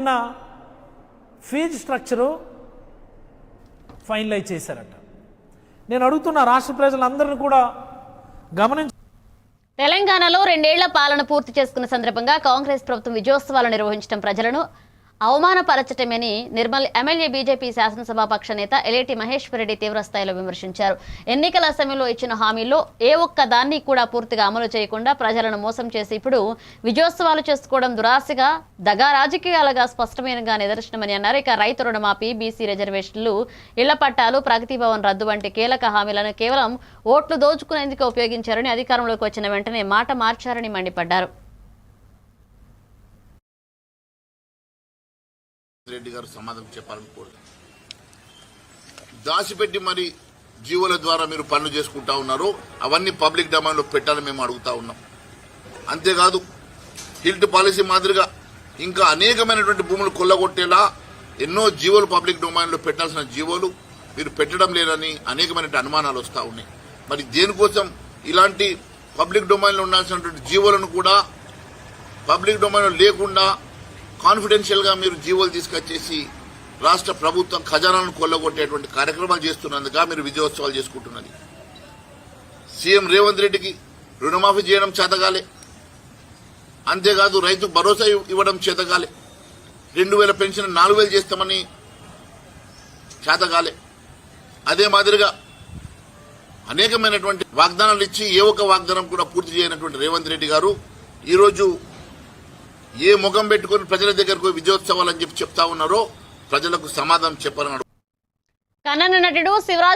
ఉన్న fee structure finalise చేశారట. నేను అడుగుతున్న రాష్ట్ర ప్రజలందరిని కూడా గమనించి తెలంగాణలో రెండేళ్ళ పాలన పూర్తి చేసుకున్న సందర్భంగా కాంగ్రెస్ ప్రభుత్వం విజయోత్సవాలు నిర్వహించడం ప్రజలను అవమానపరచటమని నిర్మల్ ఎమ్మెల్యే బీజేపీ శాసనసభాపక్ష నేత ఎలేటి మహేశ్వరరెడ్డి తీవ్రస్థాయిలో విమర్శించారు. ఎన్నికల సమయంలో ఇచ్చిన హామీల్లో ఏ ఒక్క దాన్ని కూడా పూర్తిగా అమలు చేయకుండా ప్రజలను మోసం చేసి ఇప్పుడు విజయోత్సవాలు చేసుకోవడం దురాశగా దగా రాజకీయాలుగా స్పష్టమైనగా నిదర్శనమని అన్నారు. ఇక రైతు రుణమాఫీ బీసీ రిజర్వేషన్లు ఇళ్ళ పట్టాలు ప్రగతి భవన్ రద్దు వంటి కీలక హామీలను కేవలం ఓట్లు దోచుకునేందుకు ఉపయోగించారని అధికారంలోకి వచ్చిన వెంటనే మాట మార్చారని మండిపడ్డారు. రెడ్డి గారు సమాధానం చెప్పాలని కోరుతున్నాను దాచిపెట్టి మరి జీవోల ద్వారా మీరు పనులు చేసుకుంటా ఉన్నారు. అవన్నీ పబ్లిక్ డొమైన్లో పెట్టాలని మేము అడుగుతా ఉన్నాం. అంతేకాదు హిల్ట్ పాలసీ మాదిరిగా ఇంకా అనేకమైనటువంటి భూములు కొల్లగొట్టేలా ఎన్నో జీవోలు పబ్లిక్ డొమైన్లో పెట్టాల్సిన జీవోలు మీరు పెట్టడం లేదని అనేకమైనటువంటి అనుమానాలు వస్తూ ఉన్నాయి. మరి దేనికోసం ఇలాంటి పబ్లిక్ డొమైన్లో ఉండాల్సినటువంటి జీవోలను కూడా పబ్లిక్ డొమైన్లో లేకుండా కాన్ఫిడెన్షియల్గా మీరు జీవోలు తీసుకొచ్చేసి రాష్ట్ర ప్రభుత్వం ఖజానాను కొల్లగొట్టేటువంటి కార్యక్రమాలు చేస్తున్నందుగా మీరు విజయోత్సవాలు చేసుకుంటున్నది. సీఎం రేవంత్ రెడ్డికి రుణమాఫీ చేయడం చేతగాలే. అంతేకాదు రైతు భరోసా ఇవ్వడం చేతగాలే. రెండు వేల పెన్షన్ నాలుగు వేలు చేస్తామని చేతగాలే. అదే మాదిరిగా అనేకమైనటువంటి వాగ్దానాలు ఇచ్చి ఏ ఒక్క వాగ్దానం కూడా పూర్తి చేయనటువంటి రేవంత్ రెడ్డి గారు ఈరోజు ఏ ముఖం పెట్టుకుని ప్రజల దగ్గరకు విజయోత్సవాలు అని చెప్పి చెప్తా ఉన్నారో ప్రజలకు సమాధానం చెప్పాలని కన్నన నటుడు శివరాజ్